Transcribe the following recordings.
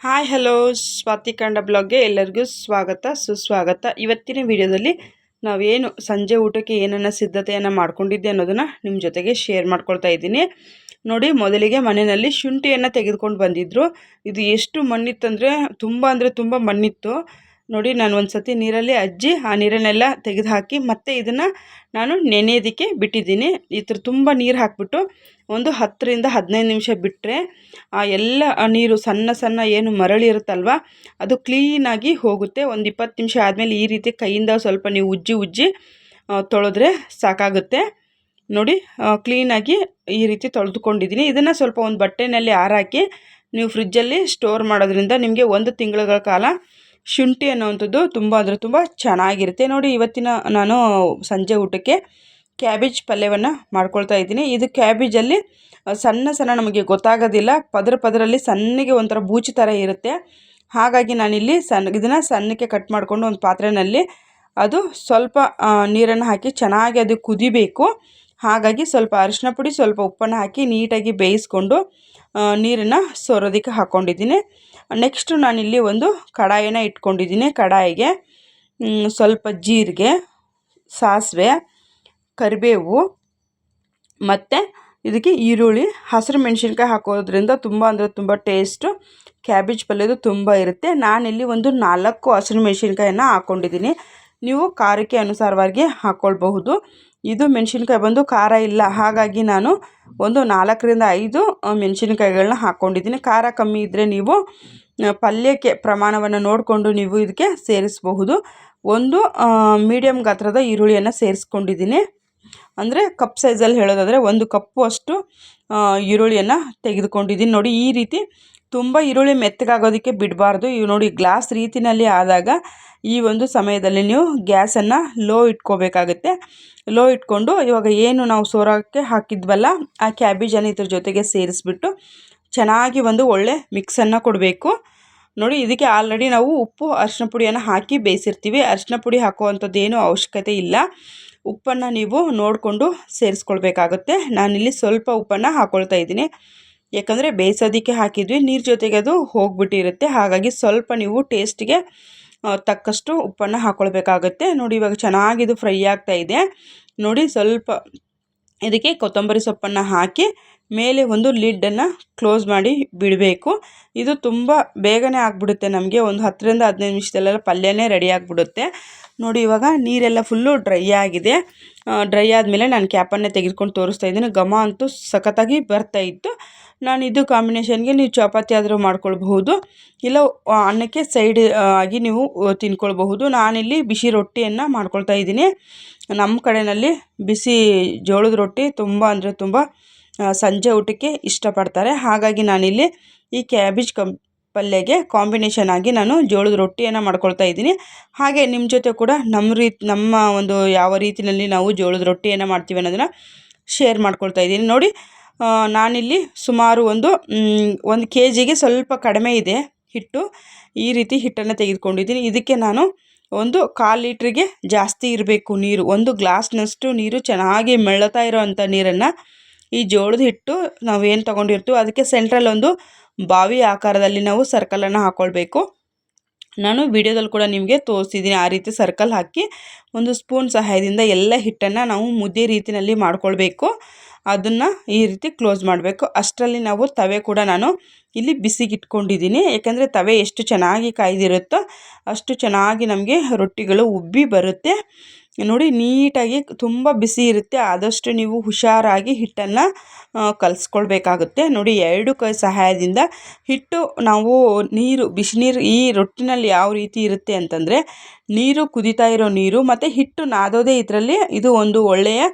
Hi, hello, Swati ಕಂಡ ಬ್ಲಾಗ್ಗೆ ಎಲ್ಲರಿಗೂ ಸ್ವಾಗತ, ಸುಸ್ವಾಗತ. ಇವತ್ತಿನ ವಿಡಿಯೋದಲ್ಲಿ ನಾವೇನು ಸಂಜೆ ಊಟಕ್ಕೆ ಏನನ್ನ ಸಿದ್ಧತೆಯನ್ನು ಮಾಡ್ಕೊಂಡಿದ್ದೆ ಅನ್ನೋದನ್ನು ನಿಮ್ಮ ಜೊತೆಗೆ ಶೇರ್ ಮಾಡ್ಕೊಳ್ತಾ ಇದ್ದೀನಿ. ನೋಡಿ, ಮೊದಲಿಗೆ ಮನೆಯಲ್ಲಿ ಶುಂಠಿಯನ್ನು ತೆಗೆದುಕೊಂಡು ಬಂದಿದ್ದರು ಇದು ಎಷ್ಟು ಮಣ್ಣಿತ್ತಂದರೆ ತುಂಬ ಅಂದರೆ ತುಂಬ ಮಣ್ಣಿತ್ತು. ನೋಡಿ, ನಾನು ಒಂದು ಸತಿ ನೀರಲ್ಲಿ ಅಜ್ಜಿ, ಆ ನೀರನ್ನೆಲ್ಲ ತೆಗೆದು ಹಾಕಿ ಮತ್ತೆ ಇದನ್ನು ನಾನು ನೆನೆಯೋದಕ್ಕೆ ಬಿಟ್ಟಿದ್ದೀನಿ. ಈ ಥರ ತುಂಬ ನೀರು ಹಾಕಿಬಿಟ್ಟು ಒಂದು ಹತ್ತರಿಂದ ಹದಿನೈದು ನಿಮಿಷ ಬಿಟ್ಟರೆ ಆ ಎಲ್ಲ ನೀರು ಸಣ್ಣ ಸಣ್ಣ ಏನು ಮರಳಿ ಇರುತ್ತಲ್ವ, ಅದು ಕ್ಲೀನಾಗಿ ಹೋಗುತ್ತೆ. ಒಂದು ಇಪ್ಪತ್ತು ನಿಮಿಷ ಆದಮೇಲೆ ಈ ರೀತಿ ಕೈಯಿಂದ ಸ್ವಲ್ಪ ನೀವು ಉಜ್ಜಿ ಉಜ್ಜಿ ತೊಳೆದ್ರೆ ಸಾಕಾಗುತ್ತೆ. ನೋಡಿ ಕ್ಲೀನಾಗಿ ಈ ರೀತಿ ತೊಳೆದುಕೊಂಡಿದ್ದೀನಿ. ಇದನ್ನು ಸ್ವಲ್ಪ ಒಂದು ಬಟ್ಟೆನಲ್ಲಿ ಆರಾಕಿ ನೀವು ಫ್ರಿಜ್ಜಲ್ಲಿ ಸ್ಟೋರ್ ಮಾಡೋದ್ರಿಂದ ನಿಮಗೆ ಒಂದು ತಿಂಗಳ ಕಾಲ ಶುಂಠಿ ಅನ್ನೋವಂಥದ್ದು ತುಂಬ ಅಂದರೆ ತುಂಬ ಚೆನ್ನಾಗಿರುತ್ತೆ. ನೋಡಿ, ಇವತ್ತಿನ ನಾನು ಸಂಜೆ ಊಟಕ್ಕೆ ಕ್ಯಾಬೇಜ್ ಪಲ್ಯವನ್ನು ಮಾಡ್ಕೊಳ್ತಾ ಇದ್ದೀನಿ. ಇದು ಕ್ಯಾಬೇಜಲ್ಲಿ ಸಣ್ಣ ಸಣ್ಣ ನಮಗೆ ಗೊತ್ತಾಗೋದಿಲ್ಲ. ಪದರ ಪದರಲ್ಲಿ ಸಣ್ಣಗೆ ಒಂಥರ ಬೂಚಿ ಥರ ಇರುತ್ತೆ. ಹಾಗಾಗಿ ನಾನಿಲ್ಲಿ ಸಣ್ಣ, ಇದನ್ನು ಸಣ್ಣಕ್ಕೆ ಕಟ್ ಮಾಡಿಕೊಂಡು ಒಂದು ಪಾತ್ರೆಯಲ್ಲಿ ಅದು ಸ್ವಲ್ಪ ನೀರನ್ನು ಹಾಕಿ ಚೆನ್ನಾಗಿ ಅದು ಕುದಿಬೇಕು. ಹಾಗಾಗಿ ಸ್ವಲ್ಪ ಅರಿಶಿನ ಪುಡಿ, ಸ್ವಲ್ಪ ಉಪ್ಪನ್ನು ಹಾಕಿ ನೀಟಾಗಿ ಬೇಯಿಸ್ಕೊಂಡು ನೀರನ್ನು ಸೋರೋದಕ್ಕೆ ಹಾಕ್ಕೊಂಡಿದ್ದೀನಿ ನೆಕ್ಸ್ಟು ನಾನಿಲ್ಲಿ ಒಂದು ಕಡಾಯಿನ ಇಟ್ಕೊಂಡಿದ್ದೀನಿ. ಕಡಾಯಿಗೆ ಸ್ವಲ್ಪ ಜೀರಿಗೆ, ಸಾಸಿವೆ, ಕರಿಬೇವು ಮತ್ತು ಇದಕ್ಕೆ ಈರುಳ್ಳಿ, ಹಸಿರು ಮೆಣಸಿನ್ಕಾಯಿ ಹಾಕೋದ್ರಿಂದ ತುಂಬ ಅಂದರೆ ತುಂಬ ಟೇಸ್ಟು ಕ್ಯಾಬೇಜ್ ಪಲ್ಯದು ತುಂಬ ಇರುತ್ತೆ. ನಾನಿಲ್ಲಿ ಒಂದು ನಾಲ್ಕು ಹಸಿರು ಮೆಣಸಿನ್ಕಾಯನ್ನು ಹಾಕ್ಕೊಂಡಿದ್ದೀನಿ ನೀವು ಖಾರಕ್ಕೆ ಅನುಸಾರವಾಗಿ ಹಾಕ್ಕೊಳ್ಬಹುದು ಇದು ಮೆಣಸಿನ್ಕಾಯಿ ಬಂದು ಖಾರ ಇಲ್ಲ. ಹಾಗಾಗಿ ನಾನು ಒಂದು ನಾಲ್ಕರಿಂದ ಐದು ಮೆಣಸಿನ್ಕಾಯಿಗಳನ್ನ ಹಾಕ್ಕೊಂಡಿದ್ದೀನಿ ಖಾರ ಕಮ್ಮಿ ಇದ್ದರೆ ನೀವು ಪಲ್ಯಕ್ಕೆ ಪ್ರಮಾಣವನ್ನು ನೋಡಿಕೊಂಡು ನೀವು ಇದಕ್ಕೆ ಸೇರಿಸಬಹುದು. ಒಂದು ಮೀಡಿಯಮ್ ಗಾತ್ರದ ಈರುಳ್ಳಿಯನ್ನು ಸೇರಿಸ್ಕೊಂಡಿದ್ದೀನಿ. ಅಂದರೆ ಕಪ್ ಸೈಜಲ್ಲಿ ಹೇಳೋದಾದರೆ ಒಂದು ಕಪ್ಪು ಅಷ್ಟು ಈರುಳ್ಳಿಯನ್ನು ತೆಗೆದುಕೊಂಡಿದ್ದೀನಿ. ನೋಡಿ ಈ ರೀತಿ ತುಂಬ ಈರುಳ್ಳಿ ಮೆತ್ತಗಾಗೋದಕ್ಕೆ ಬಿಡಬಾರ್ದು. ಇವು ನೋಡಿ ಗ್ಲಾಸ್ ರೀತಿಯಲ್ಲಿ ಆದಾಗ ಈ ಒಂದು ಸಮಯದಲ್ಲಿ ನೀವು ಗ್ಯಾಸನ್ನು ಲೋ ಇಟ್ಕೋಬೇಕಾಗುತ್ತೆ. ಲೋ ಇಟ್ಕೊಂಡು ಇವಾಗ ಏನು ನಾವು ಸೋರೋಕ್ಕೆ ಹಾಕಿದ್ವಲ್ಲ, ಆ ಕ್ಯಾಬೇಜನ್ನು ಇದ್ರ ಜೊತೆಗೆ ಸೇರಿಸ್ಬಿಟ್ಟು ಚೆನ್ನಾಗಿ ಒಂದು ಒಳ್ಳೆ ಮಿಕ್ಸನ್ನು ಕೊಡಬೇಕು. ನೋಡಿ ಇದಕ್ಕೆ ಆಲ್ರೆಡಿ ನಾವು ಉಪ್ಪು ಅರಿಶಿನ ಪುಡಿಯನ್ನು ಹಾಕಿ ಬೇಯಿಸಿರ್ತೀವಿ. ಅರಿಶಿನ ಪುಡಿ ಹಾಕುವಂಥದ್ದು ಏನೂ ಅವಶ್ಯಕತೆ ಇಲ್ಲ. ಉಪ್ಪನ್ನು ನೀವು ನೋಡಿಕೊಂಡು ಸೇರಿಸ್ಕೊಳ್ಬೇಕಾಗುತ್ತೆ. ನಾನಿಲ್ಲಿ ಸ್ವಲ್ಪ ಉಪ್ಪನ್ನು ಹಾಕ್ಕೊಳ್ತಾ ಇದ್ದೀನಿ. ಯಾಕಂದರೆ ಬೇಯಿಸೋದಕ್ಕೆ ಹಾಕಿದ್ವಿ, ನೀರು ಜೊತೆಗೆ ಅದು ಹೋಗ್ಬಿಟ್ಟಿರುತ್ತೆ. ಹಾಗಾಗಿ ಸ್ವಲ್ಪ ನೀವು ಟೇಸ್ಟಿಗೆ ತಕ್ಕಷ್ಟು ಉಪ್ಪನ್ನು ಹಾಕ್ಕೊಳ್ಬೇಕಾಗುತ್ತೆ ನೋಡಿ, ಇವಾಗ ಚೆನ್ನಾಗಿದು ಫ್ರೈ ಆಗ್ತಾ ಇದೆ. ನೋಡಿ, ಸ್ವಲ್ಪ ಇದಕ್ಕೆ ಕೊತ್ತಂಬರಿ ಸೊಪ್ಪನ್ನು ಹಾಕಿ ಮೇಲೆ ಒಂದು ಲಿಡ್ಡನ್ನು ಕ್ಲೋಸ್ ಮಾಡಿ ಬಿಡಬೇಕು. ಇದು ತುಂಬ ಬೇಗನೆ ಆಗಿಬಿಡುತ್ತೆ ನಮಗೆ. ಒಂದು ಹತ್ತರಿಂದ ಹದಿನೈದು ನಿಮಿಷದಲ್ಲೆಲ್ಲ ಪಲ್ಯನೇ ರೆಡಿ ಆಗಿಬಿಡುತ್ತೆ. ನೋಡಿ, ಇವಾಗ ನೀರೆಲ್ಲ ಫುಲ್ಲು ಡ್ರೈ ಆಗಿದೆ. ಡ್ರೈ ಆದಮೇಲೆ ನಾನು ಕ್ಯಾಪನ್ನೇ ತೆಗೆದುಕೊಂಡು ತೋರಿಸ್ತಾ ಇದ್ದೀನಿ. ಘಮ ಅಂತೂ ಸಖತ್ತಾಗಿ ಬರ್ತಾ ಇತ್ತು. ನಾನು ಇದು ಕಾಂಬಿನೇಷನ್ಗೆ ನೀವು ಚಪಾತಿ ಆದರೂ ಮಾಡ್ಕೊಳ್ಬಹುದು. ಇಲ್ಲ ಅನ್ನಕ್ಕೆ ಸೈಡ್ ಆಗಿ ನೀವು ತಿನ್ಕೊಳ್ಬಹುದು. ನಾನಿಲ್ಲಿ ಬಿಸಿ ರೊಟ್ಟಿಯನ್ನು ಮಾಡ್ಕೊಳ್ತಾ ಇದ್ದೀನಿ. ನಮ್ಮ ಕಡೆಯಲ್ಲಿ ಬಿಸಿ ಜೋಳದ ರೊಟ್ಟಿ ತುಂಬ ಅಂದರೆ ತುಂಬ ಸಂಜೆ ಊಟಕ್ಕೆ ಇಷ್ಟಪಡ್ತಾರೆ. ಹಾಗಾಗಿ ನಾನಿಲ್ಲಿ ಈ ಕ್ಯಾಬೇಜ್ ಕಂ, ಪಲ್ಯಗೆ ಕಾಂಬಿನೇಷನ್ ಆಗಿ ನಾನು ಜೋಳದ ರೊಟ್ಟಿಯನ್ನು ಮಾಡ್ಕೊಳ್ತಾ ಇದ್ದೀನಿ. ಹಾಗೆ ನಿಮ್ಮ ಜೊತೆ ಕೂಡ ನಮ್ಮ ರೀತಿ, ನಮ್ಮ ಒಂದು ಯಾವ ರೀತಿಯಲ್ಲಿ ನಾವು ಜೋಳದ ರೊಟ್ಟಿಯನ್ನು ಮಾಡ್ತೀವಿ ಅನ್ನೋದನ್ನು ಶೇರ್ ಮಾಡ್ಕೊಳ್ತಾ ಇದ್ದೀನಿ. ನೋಡಿ ನಾನಿಲ್ಲಿ ಸುಮಾರು ಒಂದು ಒಂದು ಕೆ ಜಿಗೆ ಸ್ವಲ್ಪ ಕಡಿಮೆ ಇದೆ ಹಿಟ್ಟು. ಈ ರೀತಿ ಹಿಟ್ಟನ್ನು ತೆಗೆದುಕೊಂಡಿದ್ದೀನಿ. ಇದಕ್ಕೆ ನಾನು ಒಂದು ಕಾಲು ಲೀಟ್ರಿಗೆ ಜಾಸ್ತಿ ಇರಬೇಕು ನೀರು. ಒಂದು ಗ್ಲಾಸ್ನಷ್ಟು ನೀರು ಚೆನ್ನಾಗಿ ಮೆಳ್ಳತಾ ಇರೋವಂಥ ನೀರನ್ನು ಈ ಜೋಳದ ಹಿಟ್ಟು ನಾವೇನು ತೊಗೊಂಡಿರ್ತೀವೋ ಅದಕ್ಕೆ ಸೆಂಟ್ರಲ್ ಒಂದು ಬಾವಿ ಆಕಾರದಲ್ಲಿ ನಾವು ಸರ್ಕಲನ್ನು ಹಾಕ್ಕೊಳ್ಬೇಕು ನಾನು ವಿಡಿಯೋದಲ್ಲಿ ಕೂಡ ನಿಮಗೆ ತೋರಿಸಿದ್ದೀನಿ ಆ ರೀತಿ ಸರ್ಕಲ್ ಹಾಕಿ ಒಂದು ಸ್ಪೂನ್ ಸಹಾಯದಿಂದ ಎಲ್ಲ ಹಿಟ್ಟನ್ನು ನಾವು ಮುದ್ದೆ ರೀತಿಯಲ್ಲಿ ಮಾಡ್ಕೊಳ್ಬೇಕು. ಅದನ್ನು ಈ ರೀತಿ ಕ್ಲೋಸ್ ಮಾಡಬೇಕು. ಅಷ್ಟರಲ್ಲಿ ನಾವು ತವೆ ಕೂಡ ನಾನು ಇಲ್ಲಿ ಬಿಸಿಗಿಟ್ಕೊಂಡಿದ್ದೀನಿ. ಯಾಕೆಂದರೆ ತವೆ ಎಷ್ಟು ಚೆನ್ನಾಗಿ ಕಾಯ್ದಿರುತ್ತೋ ಅಷ್ಟು ಚೆನ್ನಾಗಿ ನಮಗೆ ರೊಟ್ಟಿಗಳು ಉಬ್ಬಿ ಬರುತ್ತೆ. ನೋಡಿ, ನೀಟಾಗಿ ತುಂಬ ಬಿಸಿ ಇರುತ್ತೆ. ಆದಷ್ಟು ನೀವು ಹುಷಾರಾಗಿ ಹಿಟ್ಟನ್ನು ಕಲಿಸ್ಕೊಳ್ಬೇಕಾಗುತ್ತೆ. ನೋಡಿ, ಎರಡು ಕೈ ಸಹಾಯದಿಂದ ಹಿಟ್ಟು ನಾವು ನೀರು ಬಿಸಿನೀರು ಈ ರೊಟ್ಟಿನಲ್ಲಿ ಯಾವ ರೀತಿ ಇರುತ್ತೆ ಅಂತಂದರೆ ನೀರು ಕುದಿತಾ ಇರೋ ನೀರು ಮತ್ತು ಹಿಟ್ಟು ನಾದೋದೇ ಇದರಲ್ಲಿ ಇದು ಒಂದು ಒಳ್ಳೆಯ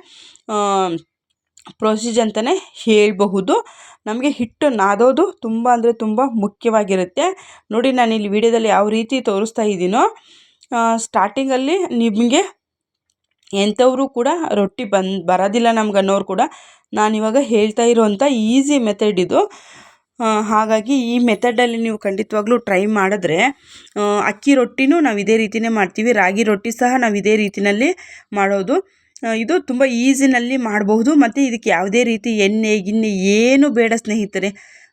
ಪ್ರೊಸೀಜ್ ಅಂತಲೇ ಹೇಳಬಹುದು. ನಮಗೆ ಹಿಟ್ಟು ನಾದೋದು ತುಂಬ ಅಂದರೆ ತುಂಬ ಮುಖ್ಯವಾಗಿರುತ್ತೆ. ನೋಡಿ ನಾನು ಇಲ್ಲಿ ವಿಡಿಯೋದಲ್ಲಿ ಯಾವ ರೀತಿ ತೋರಿಸ್ತಾ ಇದ್ದೀನೋ ಸ್ಟಾರ್ಟಿಂಗಲ್ಲಿ ನಿಮಗೆ ಎಂಥವರು ಕೂಡ ರೊಟ್ಟಿ ಬಂದು, ಬರೋದಿಲ್ಲ ನಮ್ಗೆ ಅನ್ನೋರು ಕೂಡ ನಾನಿವಾಗ ಹೇಳ್ತಾ ಇರೋವಂಥ ಈಸಿ ಮೆಥಡ್ ಇದು. ಹಾಗಾಗಿ ಈ ಮೆಥಡಲ್ಲಿ ನೀವು ಖಂಡಿತವಾಗ್ಲೂ ಟ್ರೈ ಮಾಡಿದ್ರೆ ಅಕ್ಕಿ ರೊಟ್ಟಿನೂ ನಾವು ಇದೇ ರೀತಿಯೇ ಮಾಡ್ತೀವಿ, ರಾಗಿ ರೊಟ್ಟಿ ಸಹ ನಾವು ಇದೇ ರೀತಿಯಲ್ಲಿ ಮಾಡೋದು. ಇದು ತುಂಬ ಈಸಿನಲ್ಲಿ ಮಾಡಬಹುದು. ಮತ್ತು ಇದಕ್ಕೆ ಯಾವುದೇ ರೀತಿ ಎಣ್ಣೆ, ಗಿಣ್ಣೆ ಏನು ಬೇಡ ಸ್ನೇಹಿತರೆ.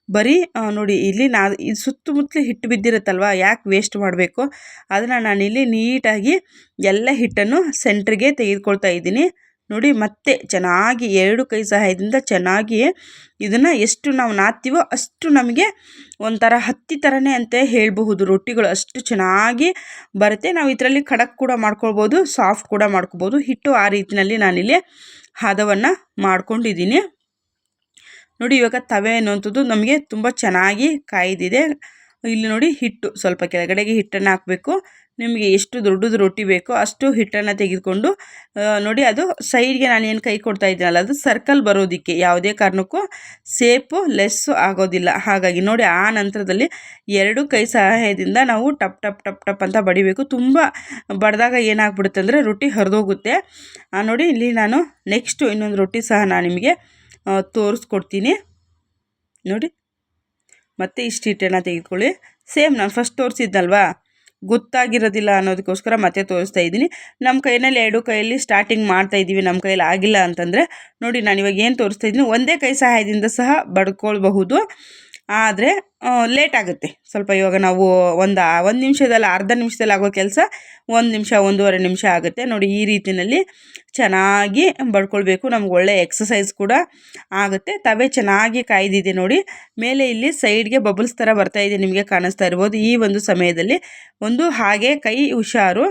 ಬರೀ ನೋಡಿ ಇಲ್ಲಿ ನಾ, ಇದು ಸುತ್ತಮುತ್ತಲು ಹಿಟ್ಟು ಬಿದ್ದಿರುತ್ತಲ್ವ? ಯಾಕೆ ವೇಸ್ಟ್ ಮಾಡಬೇಕು? ಅದನ್ನು ನಾನಿಲ್ಲಿ ನೀಟಾಗಿ ಎಲ್ಲ ಹಿಟ್ಟನ್ನು ಸೆಂಟ್ರಿಗೆ ತೆಗೆದುಕೊಳ್ತಾ ಇದ್ದೀನಿ. ನೋಡಿ ಮತ್ತೆ ಚೆನ್ನಾಗಿ ಎರಡು ಕೈ ಸಹಾಯದಿಂದ ಚೆನ್ನಾಗಿ ಇದನ್ನು ಎಷ್ಟು ನಾವು ನಾದ್ತೀವೋ ಅಷ್ಟು ನಮಗೆ ಒಂಥರ ಹತ್ತಿ ಥರನೇ ಅಂತ ಹೇಳಬಹುದು. ರೊಟ್ಟಿಗಳು ಅಷ್ಟು ಚೆನ್ನಾಗಿ ಬರುತ್ತೆ. ನಾವು ಇದರಲ್ಲಿ ಖಡಕ್ ಕೂಡ ಮಾಡ್ಕೊಳ್ಬೋದು ಸಾಫ್ಟ್ ಕೂಡ ಮಾಡ್ಕೊಬೋದು ಹಿಟ್ಟು ಆ ರೀತಿಯಲ್ಲಿ ನಾನಿಲ್ಲಿ ಹದವನ್ನು ಮಾಡ್ಕೊಂಡಿದ್ದೀನಿ. ನೋಡಿ ಇವಾಗ ತವೆ ಅನ್ನುವಂಥದ್ದು ನಮಗೆ ತುಂಬ ಚೆನ್ನಾಗಿ ಕಾಯ್ದಿದೆ. ಇಲ್ಲಿ ನೋಡಿ ಹಿಟ್ಟು ಸ್ವಲ್ಪ ಕೆಳಗಡೆಗೆ ಹಿಟ್ಟನ್ನು ಹಾಕಬೇಕು. ನಿಮಗೆ ಎಷ್ಟು ದೊಡ್ಡದು ರೊಟ್ಟಿ ಬೇಕೋ ಅಷ್ಟು ಹಿಟ್ಟನ್ನು ತೆಗೆದುಕೊಂಡು ನೋಡಿ ಅದು ಸೈಡ್ಗೆ ನಾನು ಏನು ಕೈ ಕೊಡ್ತಾ ಇದ್ದೀನಲ್ಲ, ಅದು ಸರ್ಕಲ್ ಬರೋದಕ್ಕೆ ಯಾವುದೇ ಕಾರಣಕ್ಕೂ ಸೇಪು, ಲೆಸ್ಸು ಆಗೋದಿಲ್ಲ. ಹಾಗಾಗಿ ನೋಡಿ ಆ ನಂತರದಲ್ಲಿ ಎರಡು ಕೈ ಸಹಾಯದಿಂದ ನಾವು ಟಪ್ ಟಪ್ ಟಪ್ ಟಪ್ ಅಂತ ಬಡಿಬೇಕು. ತುಂಬ ಬಡಿದಾಗ ಏನಾಗ್ಬಿಡುತ್ತೆ ಅಂದರೆ ರೊಟ್ಟಿ ಹರಿದೋಗುತ್ತೆ. ನೋಡಿ ಇಲ್ಲಿ ನಾನು ನೆಕ್ಸ್ಟು ಇನ್ನೊಂದು ರೊಟ್ಟಿ ಸಹ ನಾನು ನಿಮಗೆ ತೋರಿಸ್ಕೊಡ್ತೀನಿ. ನೋಡಿ, ಮತ್ತೆ ಇಷ್ಟು ಹಿಟ್ಟನ್ನು ತೆಗೆದುಕೊಳ್ಳಿ. ಸೇಮ್ ನಾನು ಫಸ್ಟ್ ತೋರಿಸಿದ್ನಲ್ವಾ ಗೊತ್ತಾಗಿರೋದಿಲ್ಲ ಅನ್ನೋದಕ್ಕೋಸ್ಕರ ಮತ್ತೆ ತೋರಿಸ್ತಾ ಇದ್ದೀನಿ. ನಮ್ಮ ಕೈನಲ್ಲಿ ಎರಡು ಕೈಯಲ್ಲಿ ಸ್ಟಾರ್ಟಿಂಗ್ ಮಾಡ್ತಾ ಇದ್ದೀವಿ ನಮ್ಮ ಕೈಯಲ್ಲಿ ಆಗಿಲ್ಲ ಅಂತಂದರೆ ನೋಡಿ ನಾನು ಇವಾಗ ಏನು ತೋರಿಸ್ತಾ ಇದ್ದೀನಿ, ಒಂದೇ ಕೈ ಸಹಾಯದಿಂದ ಸಹ ಬಡ್ಕೊಳ್ಬಹುದು. ಆದರೆ ಲೇಟ್ ಆಗುತ್ತೆ. ಸ್ವಲ್ಪ ಇವಾಗ ನಾವು ಒಂದು ಒಂದು ನಿಮಿಷದಲ್ಲಿ, ಅರ್ಧ ನಿಮಿಷದಲ್ಲಿ ಆಗೋ ಕೆಲಸ ಒಂದು ನಿಮಿಷ, ಒಂದೂವರೆ ನಿಮಿಷ ಆಗುತ್ತೆ. ನೋಡಿ, ಈ ರೀತಿಯಲ್ಲಿ ಚೆನ್ನಾಗಿ ಬಡ್ಕೊಳ್ಬೇಕು. ನಮ್ಗೆ ಒಳ್ಳೆ ಎಕ್ಸಸೈಸ್ ಕೂಡ ಆಗುತ್ತೆ. ತವೆ ಚೆನ್ನಾಗಿ ಕಾಯ್ದಿದೆ ನೋಡಿ. ಮೇಲೆ ಇಲ್ಲಿ ಸೈಡ್ಗೆ ಬಬಲ್ಸ್ ಥರ ಇದೆ ನಿಮಗೆ ಕಾಣಿಸ್ತಾ ಇರ್ಬೋದು. ಈ ಒಂದು ಸಮಯದಲ್ಲಿ ಒಂದು ಹಾಗೆ ಕೈ ಹುಷಾರು.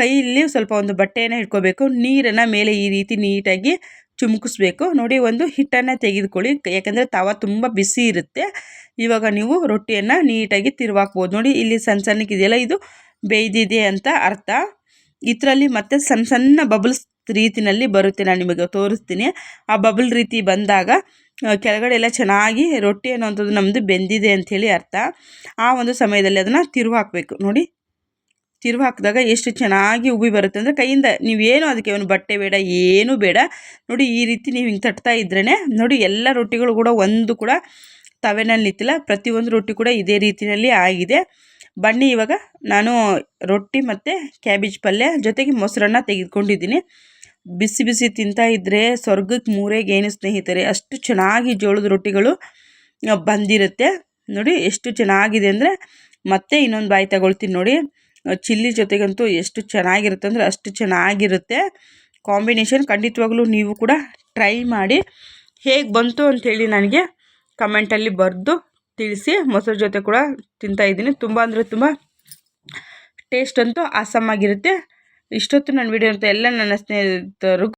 ಕೈಯಲ್ಲಿ ಸ್ವಲ್ಪ ಒಂದು ಬಟ್ಟೆಯನ್ನು ಇಟ್ಕೋಬೇಕು. ನೀರನ್ನು ಮೇಲೆ ಈ ರೀತಿ ನೀಟಾಗಿ ಚುಮ್ಕಿಸ್ಬೇಕು. ನೋಡಿ, ಒಂದು ಹಿಟ್ಟನ್ನು ತೆಗೆದುಕೊಳ್ಳಿ. ಯಾಕಂದರೆ ತವ ತುಂಬ ಬಿಸಿ ಇರುತ್ತೆ. ಇವಾಗ ನೀವು ರೊಟ್ಟಿಯನ್ನು ನೀಟಾಗಿ ತಿರುವಾಕ್ಬೋದು. ನೋಡಿ, ಇಲ್ಲಿ ಸಣ್ಣ ಸಣ್ಣಕ್ಕಿದೆಯಲ್ಲ ಇದು ಬೇಯ್ದಿದೆ ಅಂತ ಅರ್ಥ. ಇದರಲ್ಲಿ ಮತ್ತೆ ಸಣ್ಣ ಸಣ್ಣ ಬಬಲ್ಸ್ ರೀತಿನಲ್ಲಿ ಬರುತ್ತೆ. ನಾನು ನಿಮಗೆ ತೋರಿಸ್ತೀನಿ. ಆ ಬಬಲ್ ರೀತಿ ಬಂದಾಗ ಕೆಳಗಡೆ ಎಲ್ಲ ಚೆನ್ನಾಗಿ ರೊಟ್ಟಿ ಅನ್ನೋವಂಥದ್ದು ನಮ್ಮದು ಬೆಂದಿದೆ ಅಂಥೇಳಿ ಅರ್ಥ. ಆ ಒಂದು ಸಮಯದಲ್ಲಿ ಅದನ್ನು ತಿರುವಾಕಬೇಕು. ನೋಡಿ ತಿರುವು ಹಾಕಿದಾಗ ಎಷ್ಟು ಚೆನ್ನಾಗಿ ಉಬ್ಬಿ ಬರುತ್ತೆ ಅಂದರೆ ಕೈಯಿಂದ ನೀವೇನು ಅದಕ್ಕೆ ಒಂದು ಬಟ್ಟೆ ಬೇಡ, ಏನೂ ಬೇಡ. ನೋಡಿ ಈ ರೀತಿ ನೀವು ಹಿಂಗೆ ತಟ್ತಾ ಇದ್ರೇ ನೋಡಿ ಎಲ್ಲ ರೊಟ್ಟಿಗಳು ಕೂಡ ಒಂದು ಕೂಡ ತವೆನಲ್ಲಿ ನಿಂತಿಲ್ಲ, ಪ್ರತಿಯೊಂದು ರೊಟ್ಟಿ ಕೂಡ ಇದೇ ರೀತಿಯಲ್ಲಿ ಆಗಿದೆ. ಬನ್ನಿ ಇವಾಗ ನಾನು ರೊಟ್ಟಿ ಮತ್ತು ಕ್ಯಾಬೇಜ್ ಪಲ್ಯ ಜೊತೆಗೆ ಮೊಸರನ್ನ ತೆಗೆದುಕೊಂಡಿದ್ದೀನಿ. ಬಿಸಿ ಬಿಸಿ ತಿಂತಾ ಇದ್ದರೆ ಸ್ವರ್ಗಕ್ಕೆ ಮೂರೇಗೆ ಏನು ಸ್ನೇಹಿತರೆ, ಅಷ್ಟು ಚೆನ್ನಾಗಿ ಜೋಳದ ರೊಟ್ಟಿಗಳು ಬಂದಿರುತ್ತೆ. ನೋಡಿ ಎಷ್ಟು ಚೆನ್ನಾಗಿದೆ ಅಂದರೆ ಮತ್ತೆ ಇನ್ನೊಂದು ಬಾಯಿ ತಗೊಳ್ತೀನಿ ನೋಡಿ. ಚಿಲ್ಲಿ ಜೊತೆಗಂತೂ ಎಷ್ಟು ಚೆನ್ನಾಗಿರುತ್ತೆ ಅಂದರೆ ಅಷ್ಟು ಚೆನ್ನಾಗಿರುತ್ತೆ. ಕಾಂಬಿನೇಷನ್ ಖಂಡಿತವಾಗ್ಲೂ ನೀವು ಕೂಡ ಟ್ರೈ ಮಾಡಿ. ಹೇಗೆ ಬಂತು ಅಂಥೇಳಿ ನನಗೆ ಕಮೆಂಟಲ್ಲಿ ಬರೆದು ತಿಳಿಸಿ. ಮೊಸರು ಜೊತೆ ಕೂಡ ತಿಂತಾಯಿದ್ದೀನಿ ತುಂಬ ಅಂದರೆ ತುಂಬ ಟೇಸ್ಟ್ ಅಂತೂ ಆಸಮ್ ಆಗಿರುತ್ತೆ. ಇಷ್ಟೊತ್ತು ನನ್ನ ವಿಡಿಯೋ ಅಂತ ಎಲ್ಲ ನನ್ನ ಸ್ನೇಹಿತರು